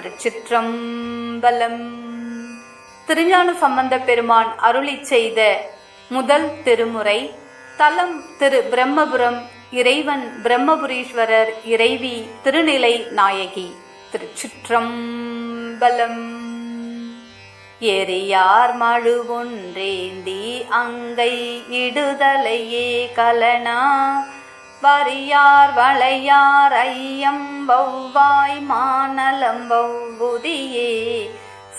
திருச்சிற்றம்பலம். திருஞான சம்பந்த பெருமான் அருளிச் செய்த முதல் திருமுறை தலம் திரு பிரம்மபுரம் இறைவன் பிரம்மபுரீஸ்வரர் இறைவி திருநிலை நாயகி திருச்சிற்றம்பலம். எரியார் மழு ஒன்றேந்தி அங்கை இடுதலையே கலனா வரியார் வளையார் ஐயம் வௌவாய் மானலம் வௌவுதியே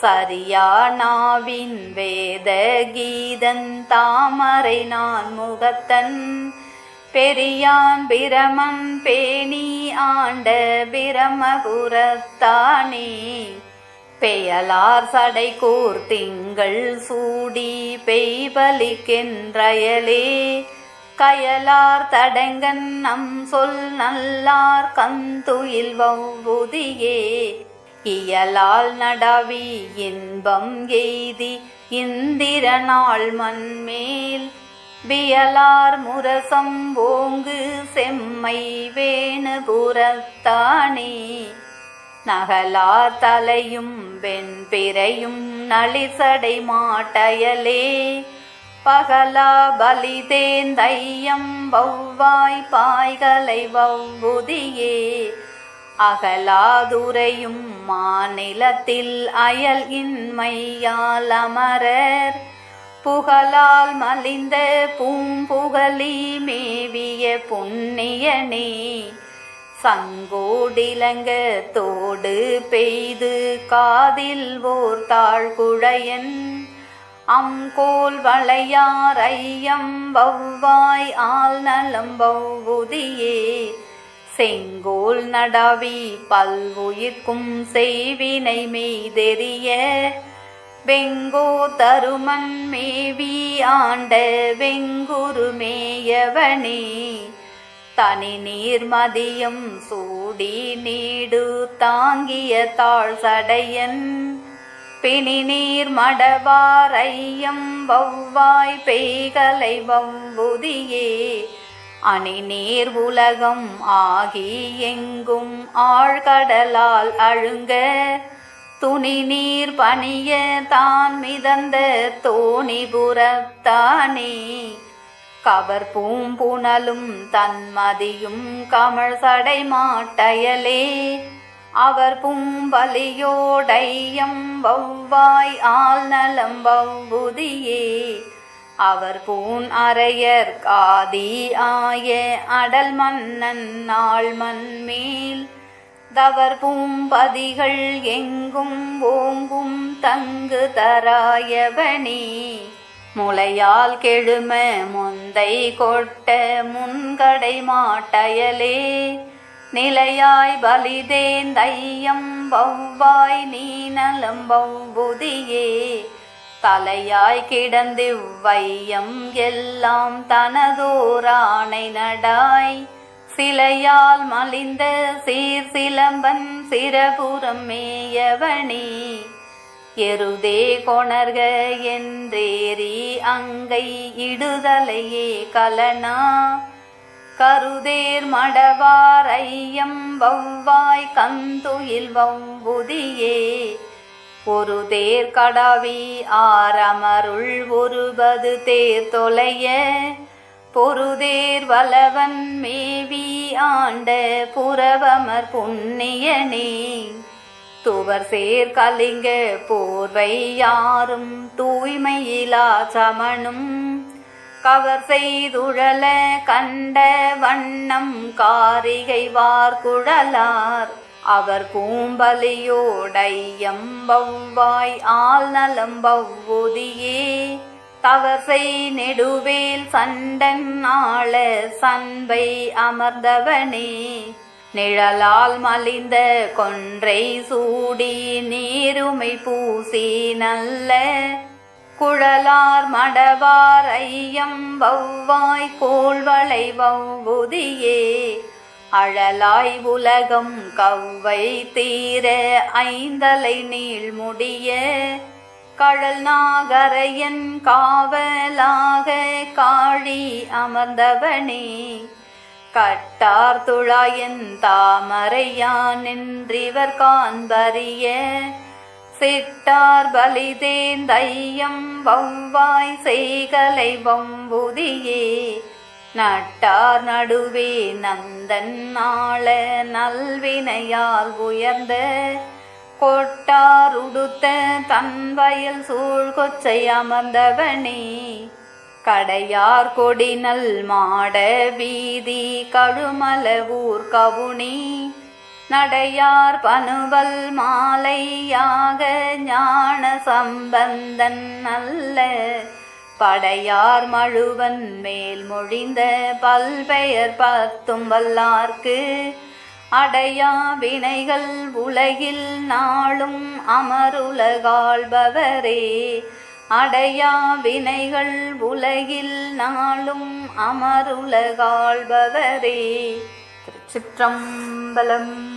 சரியானாவின் வேத கீதன் தாமரை நான் முகத்தன் பெரியான் பிரமன் பேணி ஆண்ட பிரமபுரத்தானே. பெயலார் சடை கூர் திங்கள் சூடி பெய்பலிக்கென்றயலே கயலார் தடங்கன் நம் சொல் நல்லார் கந்துயில் வௌவுதியே இயலால் நடவி இன்பம் எய்தி இந்திரனாள் மண்மேல். வியலார் முரசம் ஓங்கு செம்மை வேணுபுறத்தானே நகலார் தலையும் வெண்பிறையும் நளிசடை மாட்டயலே. பகலா பலிதேந்தையம் வௌவாய் பாய்களை வௌபுதியே அகலாதுரையும் மாநிலத்தில் அயல் இன்மையால் அமரர். புகழால் மலிந்த பூம்புகலி மேவிய புண்ணியனே சங்கோடிலங்க தோடு பெய்து காதில் ஓர் தாழ்குழையன் அங்கோல் வளையார் ஐயம் வௌவாய் ஆள் நலம் வௌவுதியே. செங்கோல் நடவி பல்வுயிர்க்கும் செய்வினை மெய்தெறிய. வெங்கோ தருமன் மேவி ஆண்ட வெங்குரு மேயவனே. தனி நீர்மதியம் சூடி நீடு தாங்கிய தாழ் சடையன் பிணி நீர் மடவாரையம் வௌவாய் பெய்கலை வம்புதியே. அணி நீர் உலகம் ஆகி எங்கும் ஆழ்கடலால் அழுங்க. துணி நீர் பணிய தான் மிதந்த தோணிபுரத்தானே கவர் பூம்புணலும் தன்மதியும் கமழ் சடை மாட்டயலே. அவர் பூம்பலியோடையம் வௌவாய் ஆள் நலம் வௌவுதியே. அவர் பூன் அரையர் காதி ஆய அடல் மன்னன் நாள் மண்மேல். தவர் பூம்பதிகள் எங்கும் ஓங்கும் தங்கு தராயவனே. முளையால் கெழும முந்தை கொட்ட முன்கடை மாட்டயலே. நிலையாய் பலிதேந்தையம் வௌவாய் நீ நலம் பௌபுதியே தலையாய் கிடந்து வையம் எல்லாம் தனதோராணை நடாய். சிலையால் மலிந்த சீர் சிலம்பன் சிரபுரம் மேயவனே. எருதே கொணர்க என்றேரி அங்கை இடுதலையே கலனா. கருதேர் மடவார் ஐயம் வௌவாய் கந்துயில் வௌவுதியே. ஒரு தேர் கடாவி ஆரமருள் ஒருபது தேர் தொலைய. பொருதேர் வலவன் மேவி ஆண்ட புறவமர் புண்ணியனே. துவர் சேர் கலிங்க போர்வை யாரும் தூய்மையிலா சமனும் கவர் செய்துழல கண்ட வண்ணம் காரிகை வார்குழலார். அவர் பூம்பலியோடையம் வௌவாய் ஆள் நலம் வௌவுதியே. தவசை நெடுவேல் சண்டன் ஆள சண்பை அமர்ந்தவனே. நிழலால் மலிந்த கொன்றை சூடி நீருமை பூசி நல்ல குழலார் மடவார் ஐயம் வௌவாய் கோள்வளை வௌவுதியே. அழலாய் உலகம் கவ்வை தீர ஐந்தலை நீள்முடிய. கழல் நாகரையன் காவலாக காழி அமர்ந்தவனே. கட்டார் துழாயன் தாமரையான் நின்றிவர் காண்பறிய. சிட்டார் பலிதேந்தையம் வௌவாய் செய்கலை வம்புதியே. நட்டார் நடுவே நந்தன் நாள நல்வினையால் உயர்ந்த. கொட்டார் உடுத்த தன்வயல் சூழ்கொச்சை அமர்ந்தவனே. கடையார் கொடிநல் மாட வீதி கழுமல ஊர் கவுனி நடையார் பனுவல் மாலையாக ஞான சம்பந்தன் அல்ல. படையார் மழுவன் மேல் மொழிந்த பல்பெயர் பத்தும் வல்லார்க்கு. அடையா வினைகள் உலகில் நாளும் அமருலகாள்பவரே அடையா வினைகள் உலகில் நாளும் அமருலகாள்பவரே திருச்சிற்றம்பலம்